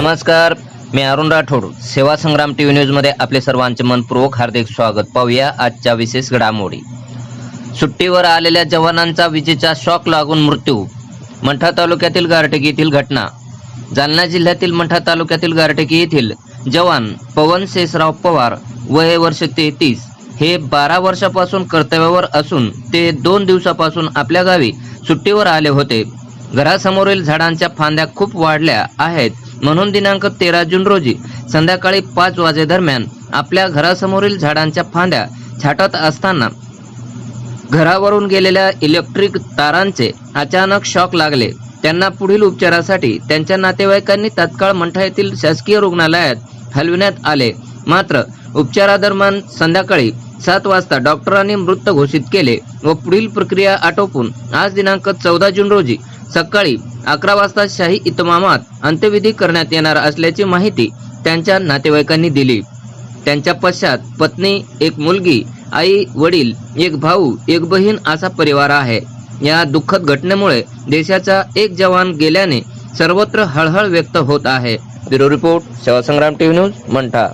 नमस्कार मी अरुण राठोड. सेवा संग्राम T V न्यूजमध्ये आपले सर्वांचे मनपूर्वक हार्दिक स्वागत. पाहूया आजच्या विशेष घडामोडी. सुट्टीवर आलेल्या जवानांचा विजेचा शॉक लागून मृत्यू. मंठा तालुक्यातील गारटेकी येथील घटना. जालना जिल्ह्यातील मंठा तालुक्यातील गारटेकी येथील जवान पवन शेषराव पवार वय वर्ष तेहतीस. हे बारा वर्षापासून कर्तव्यावर असून ते दोन दिवसापासून आपल्या गावी सुट्टीवर आले होते. घरासमोरील झाडांच्या फांद्या खूप वाढल्या आहेत. म्हणून दिनांक तेरा जून रोजी संध्याकाळी पाच वाजेदरम्यान आपल्या घरासमोरील झाडांच्या फांद्या छाटत असताना घरावरून गेलेल्या इलेक्ट्रिक तारांचे अचानक शॉक लागले. त्यांना पुढील उपचारासाठी त्यांच्या नातेवाईकांनी तत्काळ मंठा येथील शासकीय रुग्णालयात हलविण्यात आले. मात्र उपचारादरम्यान संध्याकाळी सात वाजता डॉक्टरांनी मृत घोषित केले व पुढील प्रक्रिया आटोपून आज दिनांक चौदा जून रोजी सकाळी अकरा वाजता शाही इतमामात अंत्यविधी करण्यात येणार असल्याची माहिती त्यांच्या नातेवाईकांनी दिली. त्यांच्या पश्चात पत्नी एक मुलगी आई वडील एक भाऊ एक बहीण असा परिवार आहे. या दुःखद घटनेमुळे देशाचा एक जवान गेल्याने सर्वत्र हळहळ व्यक्त होत आहे. Bureau report Sevasangram TV news Mantha.